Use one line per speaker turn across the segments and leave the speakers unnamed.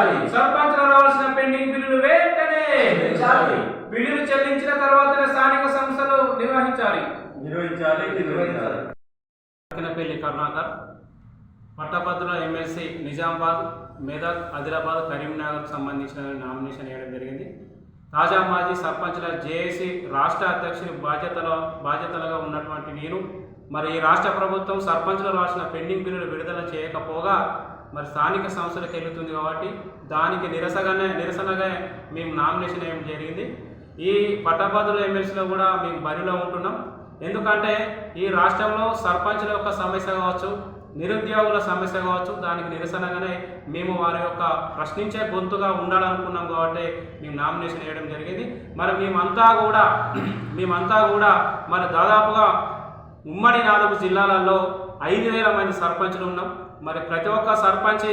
పెంచాలి సర్పంచ్ రావాల్సిన పెండింగ్ బిల్లులు వెంటనే పెంచాలి బిల్లులు చెల్లించిన తర్వాత స్థానిక సంస్థలు నిర్వహించాలి.
నిర్వహించాలి నిర్వహించాలి.
పెళ్ళి కరుణాకర్ పట్టభద్రుల ఎమ్మెల్సీ నిజామాబాద్ మెదక్ ఆదిలాబాద్ కరీంనగర్ సంబంధించిన నామినేషన్ వేయడం జరిగింది. తాజా మాజీ సర్పంచ్ల జేఏసీ రాష్ట్ర అధ్యక్షుని బాధ్యతలో బాధ్యతలుగా ఉన్నటువంటి నేను మరి ఈ రాష్ట్ర ప్రభుత్వం సర్పంచ్లు రాసిన పెండింగ్ బిల్లులు విడుదల చేయకపోగా మరి స్థానిక సంస్థలకు వెళ్తుంది కాబట్టి దానికి నిరసగానే నిరసనగా మేము నామినేషన్ వేయడం జరిగింది. ఈ పట్టభద్రుల ఎమ్మెల్సీలో కూడా మేము బరిలో ఉంటున్నాం. ఎందుకంటే ఈ రాష్ట్రంలో సర్పంచ్ల యొక్క సమస్య కావచ్చు నిరుద్యోగుల సమస్య కావచ్చు దానికి నిరసనగానే మేము వారి యొక్క ప్రశ్నించే గొంతుగా ఉండాలనుకున్నాం కాబట్టి మేము నామినేషన్ వేయడం జరిగింది. మరి మేమంతా కూడా మేమంతా కూడా మరి దాదాపుగా ఉమ్మడి నాలుగు జిల్లాలలో ఐదు వేల మంది సర్పంచులు ఉన్నాం. మరి ప్రతి ఒక్క సర్పంచ్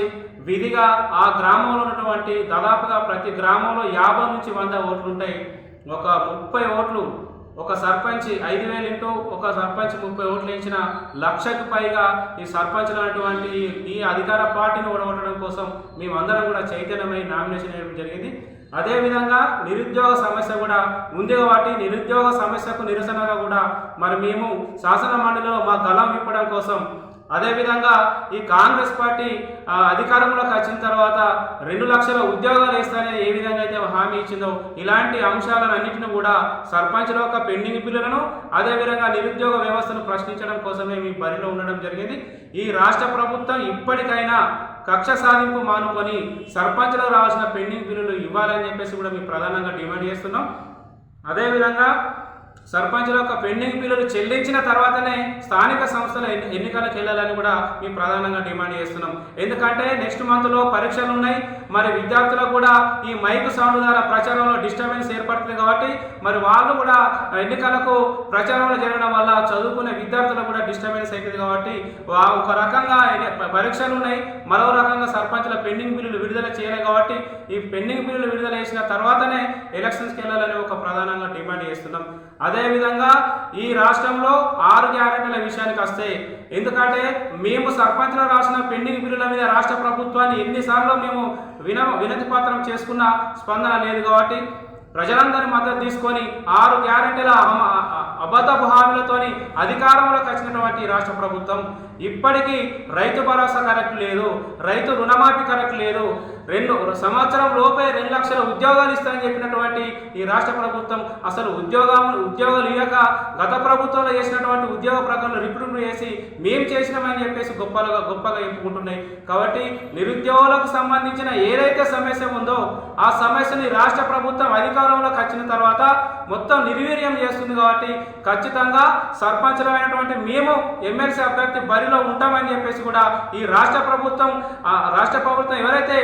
విధిగా ఆ గ్రామంలో ఉన్నటువంటి దాదాపుగా ప్రతి గ్రామంలో యాభై నుంచి వంద ఓట్లు ఉంటాయి. ఒక ముప్పై ఓట్లు ఒక సర్పంచ్ ఐదు వేలు ఇంటూ ఒక సర్పంచ్ ముప్పై ఓట్లు ఇచ్చిన లక్షకు పైగా ఈ సర్పంచ్లు అనేటువంటి ఈ అధికార పార్టీని ఓడగొట్టడం కోసం మేమందరం కూడా చైతన్యమై నామినేషన్ వేయడం జరిగింది. అదేవిధంగా నిరుద్యోగ సమస్య కూడా ఉంది కాబట్టి నిరుద్యోగ సమస్యకు నిరసనగా కూడా మరి మేము శాసన మండలిలో మా గలం విప్పడం కోసం అదేవిధంగా ఈ కాంగ్రెస్ పార్టీ అధికారంలోకి వచ్చిన తర్వాత రెండు లక్షల ఉద్యోగాలు వేస్తానని ఏ విధంగా అయితే హామీ ఇచ్చిందో ఇలాంటి అంశాలను అన్నింటిని కూడా సర్పంచ్ల యొక్క పెండింగ్ బిల్లులను అదేవిధంగా నిరుద్యోగ వ్యవస్థను ప్రశ్నించడం కోసమే మీ బరిలో ఉండడం జరిగింది. ఈ రాష్ట్ర ప్రభుత్వం ఇప్పటికైనా కక్ష సాధింపు మానుకొని సర్పంచ్లకు రావాల్సిన పెండింగ్ బిల్లులు ఇవ్వాలని చెప్పేసి కూడా మేము ప్రధానంగా డిమాండ్ చేస్తున్నాం. అదేవిధంగా సర్పంచుల యొక్క పెండింగ్ బిల్లులు చెల్లించిన తర్వాతనే స్థానిక సంస్థల ఎన్ని- ఎన్నికలకు వెళ్ళాలని కూడా మేము ప్రధానంగా డిమాండ్ చేస్తున్నాం. ఎందుకంటే నెక్స్ట్ మంత్లో పరీక్షలు ఉన్నాయి. మరి విద్యార్థులకు కూడా ఈ మైక్ సౌండ్ ద్వారా ప్రచారంలో డిస్టర్బెన్స్ ఏర్పడుతుంది కాబట్టి మరి వాళ్ళు కూడా ఎన్నికలకు ప్రచారంలో జరగడం వల్ల చదువుకునే విద్యార్థులకు కూడా డిస్టర్బెన్స్ అవుతుంది కాబట్టి వా- ఒక రకంగా పరీక్షలు ఉన్నాయి. మరో రకంగా సర్పంచుల పెండింగ్ బిల్లులు విడుదల చేయలేదు కాబట్టి ఈ పెండింగ్ బిల్లులు విడుదల చేసిన తర్వాతనే ఎలక్షన్స్కి వెళ్ళాలని ఒక ప్రధానంగా డిమాండ్ చేస్తున్నాం. అదేవిధంగా ఈ రాష్ట్రంలో ఆరు గ్యారెంటీల విషయానికి వస్తే ఎందుకంటే మేము సర్పంచ్లో రాసిన పెండింగ్ బిల్లుల మీద రాష్ట్ర ప్రభుత్వాన్ని ఎన్నిసార్లు మేము విన వినతి పత్రం చేసుకున్న స్పందన లేదు కాబట్టి ప్రజలందరి మద్దతు తీసుకొని ఆరు గ్యారెంటీల అబద్ధపు హామీలతోని అధికారంలోకి వచ్చినటువంటి రాష్ట్ర ప్రభుత్వం ఇప్పటికీ రైతు భరోసా కరెక్ట్ లేదు రైతు రుణమాఫీ కరెక్ట్ లేదు. రెండు సంవత్సరం లోపే రెండు లక్షల ఉద్యోగాలు ఇస్తామని చెప్పినటువంటి ఈ రాష్ట్ర ప్రభుత్వం అసలు ఉద్యోగం ఉద్యోగాలు ఇవ్వక గత ప్రభుత్వంలో చేసినటువంటి ఉద్యోగ ప్రకటనలు రిక్రూట్మెంట్ చేసి మేము చేసినామని చెప్పేసి గొప్పలుగా గొప్పగా చెప్పుకుంటున్నాయి. కాబట్టి నిరుద్యోగులకు సంబంధించిన ఏదైతే సమస్య ఉందో ఆ సమస్యని రాష్ట్ర ప్రభుత్వం అధికారంలోకి వచ్చిన తర్వాత మొత్తం నిర్వీర్యం చేస్తుంది కాబట్టి ఖచ్చితంగా సర్పంచులమైనటువంటి మేము ఎమ్మెల్సీ అభ్యర్థి బరిలో ఉంటామని చెప్పేసి కూడా ఈ రాష్ట్ర ప్రభుత్వం రాష్ట్ర ప్రభుత్వం ఎవరైతే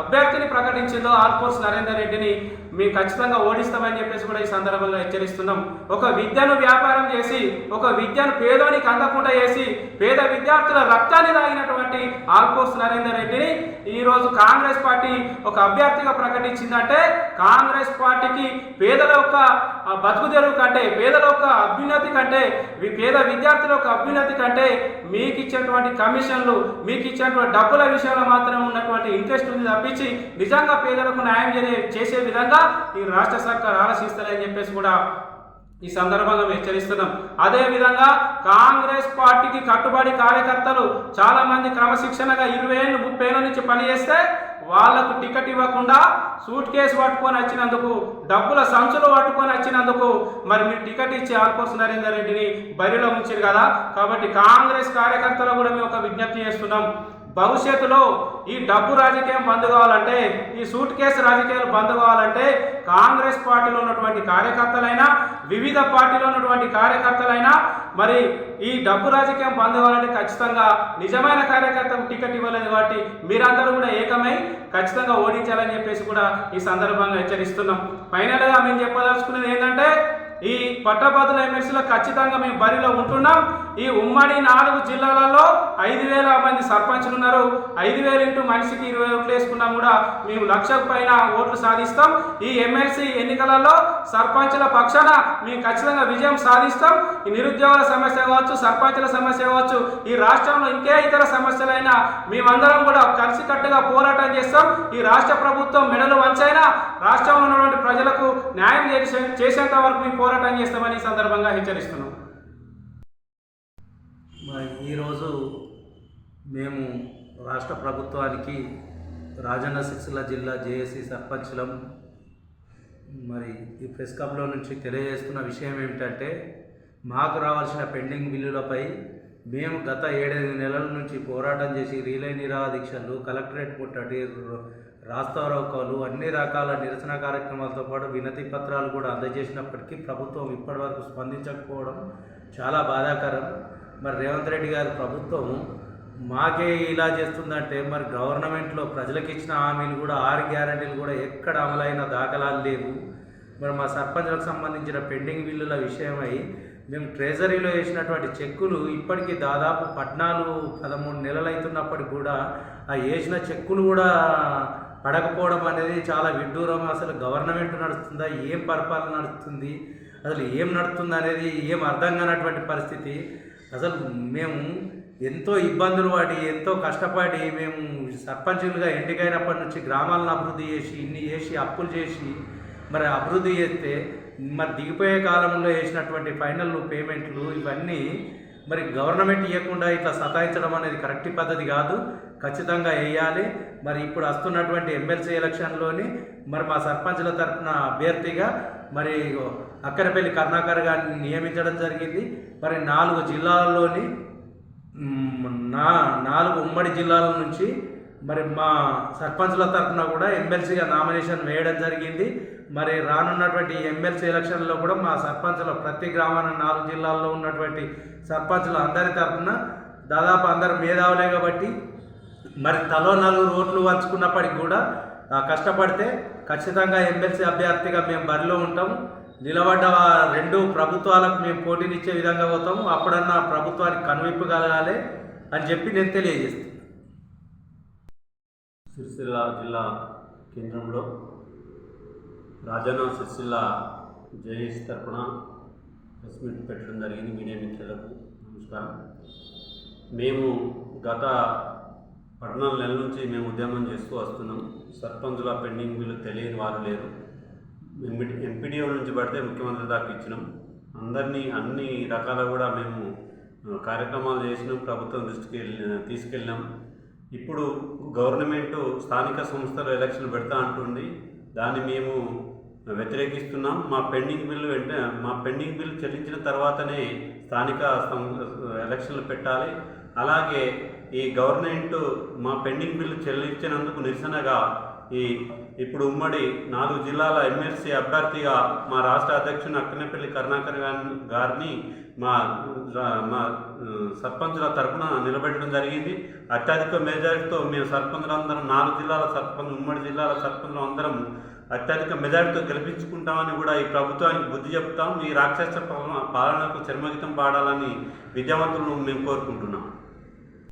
అభ్యర్థిని ప్రకటించిందో ఆల్పోర్స్ నరేందర్ రెడ్డిని మేము ఖచ్చితంగా ఓడిస్తామని చెప్పేసి కూడా ఈ సందర్భంగా హెచ్చరిస్తున్నాం. ఒక విద్యను వ్యాపారం చేసి ఒక విద్యను పేదోనికి అందకుండా చేసి పేద విద్యార్థుల రక్తాన్ని తాగినటువంటి ఆల్పోర్స్ నరేందర్ రెడ్డిని ఈరోజు కాంగ్రెస్ పార్టీ ఒక అభ్యర్థిగా ప్రకటించిందంటే కాంగ్రెస్ పార్టీకి పేదల యొక్క బతుకు తెరువు కంటే పేదల యొక్క అభ్యున్నతి కంటే పేద విద్యార్థుల యొక్క అభ్యున్నతి కంటే మీకు ఇచ్చేటువంటి కమిషన్లు మీకు ఇచ్చేటువంటి డబ్బుల విషయంలో మాత్రం ఉన్నటువంటి ఇంట్రెస్ట్ ఉంది తప్పించి నిజంగా పేదలకు న్యాయం చేసే చేసే విధంగా ఈ రాష్ట్ర సర్కార్ ఆలోచిస్తారని చెప్పేసి కూడా ఈ సందర్భంగా హెచ్చరిస్తున్నాం. అదే విధంగా కాంగ్రెస్ పార్టీకి కట్టుబడి కార్యకర్తలు చాలా మంది క్రమశిక్షణగా ఇరవై ఏళ్ళు ముప్పై ఏళ్ళ నుంచి పనిచేస్తే వాళ్ళకు టికెట్ ఇవ్వకుండా సూట్ కేసు పట్టుకొని వచ్చినందుకు డబ్బుల సంచులు పట్టుకొని వచ్చినందుకు మరి మీరు టికెట్ ఇచ్చి ఆల్పోస్ నరేందర్ రెడ్డిని బరిలో ఉంచారు కదా. కాబట్టి కాంగ్రెస్ కార్యకర్తలు కూడా మేము ఒక విజ్ఞప్తి చేస్తున్నాం. భవిష్యత్తులో ఈ డబ్బు రాజకీయం బంద్ కావాలంటే ఈ సూట్ కేసు రాజకీయాలు బంద్ కావాలంటే కాంగ్రెస్ పార్టీలో ఉన్నటువంటి కార్యకర్తలైనా వివిధ పార్టీలో ఉన్నటువంటి కార్యకర్తలైనా మరి ఈ డబ్బు రాజకీయం బంద్ అవ్వాలంటే ఖచ్చితంగా నిజమైన కార్యకర్తకు టికెట్ ఇవ్వలేదు కాబట్టి మీరందరూ కూడా ఏకమై ఖచ్చితంగా ఓడించాలని చెప్పేసి కూడా ఈ సందర్భంగా హెచ్చరిస్తున్నాం. ఫైనల్గా మేము చెప్పదలుచుకున్నది ఏంటంటే ఈ పట్టభద్రుల ఎమ్మెల్సీలో ఖచ్చితంగా మేము బరిలో ఉంటున్నాం. ఈ ఉమ్మడి నాలుగు జిల్లాలలో ఐదు వేల మంది సర్పంచులు ఉన్నారు. ఐదు వేలు ఇంటూ మనిషికి ఇరవై ఓట్లు వేసుకున్నాం కూడా మేము లక్షకు పైన ఓట్లు సాధిస్తాం. ఈ ఎమ్మెల్సీ ఎన్నికలలో సర్పంచుల పక్షాన మేము ఖచ్చితంగా విజయం సాధిస్తాం. ఈ నిరుద్యోగుల సమస్య కావచ్చు సర్పంచుల సమస్య కావచ్చు ఈ రాష్ట్రంలో ఇంకే ఇతర సమస్యలైనా మేమందరం కూడా కలిసికట్టుగా పోరాటం చేస్తాం. ఈ రాష్ట్ర ప్రభుత్వం మెడలు వంచైనా రాష్ట్రంలో ఉన్నటువంటి ప్రజలకు న్యాయం చేసే చేసేంత వరకు మేము పోరాటం చేస్తామని ఈ సందర్భంగా హెచ్చరిస్తున్నాం.
మరి ఈరోజు మేము రాష్ట్ర ప్రభుత్వానికి రాజన్న సిరిసిల్ల జిల్లా జేఏసీ సర్పంచ్లం. మరి ఈ ప్రెస్ క్లబ్లో నుంచి తెలియజేస్తున్న విషయం ఏమిటంటే మాకు రావాల్సిన పెండింగ్ బిల్లులపై మేము గత ఏడెనిమిది నెలల నుంచి పోరాటం చేసి రీలే నిరాదీక్షలు కలెక్టరేట్ ముట్టడి రాస్తారోకాలు అన్ని రకాల నిరసన కార్యక్రమాలతో పాటు వినతి పత్రాలు కూడా అందజేసినప్పటికీ ప్రభుత్వం ఇప్పటివరకు స్పందించకపోవడం చాలా బాధాకరం. మరి రేవంత్ రెడ్డి గారు ప్రభుత్వం మాకే ఇలా చేస్తుందంటే మరి గవర్నమెంట్లో ప్రజలకు ఇచ్చిన హామీలు కూడా ఆరు గ్యారంటీలు కూడా ఎక్కడ అమలైన దాఖలాలు లేవు. మరి మా సర్పంచ్లకు సంబంధించిన పెండింగ్ బిల్లుల విషయమై మేము ట్రెజరీలో వేసినటువంటి చెక్కులు ఇప్పటికీ దాదాపు పద్నాలుగు పదమూడు నెలలు అవుతున్నప్పటికి కూడా ఆ వేసిన చెక్కులు కూడా పడకపోవడం అనేది చాలా విడ్డూరం. అసలు గవర్నమెంట్ నడుస్తుందా? ఏం పరిపాలన నడుస్తుంది? అసలు ఏం నడుస్తుంది అనేది ఏం అర్థం కానటువంటి పరిస్థితి. అసలు మేము ఎంతో ఇబ్బందులు పడి ఎంతో కష్టపడి మేము సర్పంచులుగా ఎన్నికైనప్పటి నుంచి గ్రామాలను అభివృద్ధి చేసి ఇన్ని చేసి అప్పులు చేసి మరి అభివృద్ధి చేస్తే మరి దిగిపోయే కాలంలో వేసినటువంటి ఫైనల్ పేమెంట్లు ఇవన్నీ మరి గవర్నమెంట్ ఇవ్వకుండా ఇట్లా సతాయించడం అనేది కరెక్ట్ పద్ధతి కాదు. ఖచ్చితంగా వేయాలి మరి ఇప్పుడు వస్తున్నటువంటి ఎమ్మెల్సీ ఎలక్షన్లోని మరి మా సర్పంచ్ల తరఫున అభ్యర్థిగా మరి అక్కరపల్లి కరుణాకర్ గారిని నియమించడం జరిగింది. మరి నాలుగు జిల్లాల్లోని నా నాలుగు ఉమ్మడి జిల్లాల నుంచి మరి మా సర్పంచ్ల తరఫున కూడా ఎమ్మెల్సీగా నామినేషన్ వేయడం జరిగింది. మరి రానున్నటువంటి ఎమ్మెల్సీ ఎలక్షన్లో కూడా మా సర్పంచ్ల ప్రతి గ్రామాన నాలుగు జిల్లాల్లో ఉన్నటువంటి సర్పంచ్ల అందరి తరఫున దాదాపు అందరు మేధావులే కాబట్టి మరి తలో నలుగురు ఓట్లు వంచుకున్నప్పటికి కూడా కష్టపడితే ఖచ్చితంగా ఎమ్మెల్సీ అభ్యర్థిగా మేము బరిలో ఉంటాం. నిలబడ్డ రెండు ప్రభుత్వాలకు మేము పోటీనిచ్చే విధంగా పోతాము. అప్పుడన్నా ప్రభుత్వానికి కనువిప్పు కలగాలి అని చెప్పి నేను తెలియజేస్తాను
సిరిసిల్ల జిల్లా కేంద్రంలో రాజన్న సిరిసిల్ల జేఎస్ తరపున ప్రెస్ మీట్ పెట్టడం జరిగింది మీడియా మిత్రులకు. నమస్కారం. మేము గత పద్నాలుగు నెలల నుంచి మేము ఉద్యమం చేస్తూ వస్తున్నాం. సర్పంచుల పెండింగ్ బిల్లు తెలియని వారు లేరు. ఎంపీడీఓ నుంచి పడితే ముఖ్యమంత్రి దాకా ఇచ్చినాం. అందరినీ అన్ని రకాల కూడా మేము కార్యక్రమాలు చేసినాం. ప్రభుత్వం దృష్టికి వెళ్ళి- తీసుకెళ్ళినాం. ఇప్పుడు గవర్నమెంట్ స్థానిక సంస్థలు ఎలక్షన్ పెడతా అంటుంది. దాన్ని మేము వ్యతిరేకిస్తున్నాం. మా పెండింగ్ బిల్లు వెంటనే మా పెండింగ్ బిల్లు చెల్లించిన తర్వాతనే స్థానిక సం- ఎలక్షన్లు పెట్టాలి. అలాగే ఈ గవర్నమెంట్ మా పెండింగ్ బిల్లు చెల్లించినందుకు నిరసనగా ఈ ఇప్పుడు ఉమ్మడి నాలుగు జిల్లాల ఎమ్మెల్సీ అభ్యర్థిగా మా రాష్ట్ర అధ్యక్షుని అక్కనపల్లి కరుణాకర్ గారిని గారిని మా మా సర్పంచుల తరపున నిలబెట్టడం జరిగింది. అత్యధిక మెజారిటీతో మేము సర్పంచులందరం నాలుగు జిల్లాల సర్పంచ్ ఉమ్మడి జిల్లాల సర్పంచులు అందరం అత్యధిక మెజారిటీతో గెలిపించుకుంటామని కూడా ఈ ప్రభుత్వానికి బుద్ధి చెప్తాం. ఈ రాక్షస పాలనకు చర్మగీతం పాడాలని విద్యావంతులను మేము కోరుకుంటున్నాం.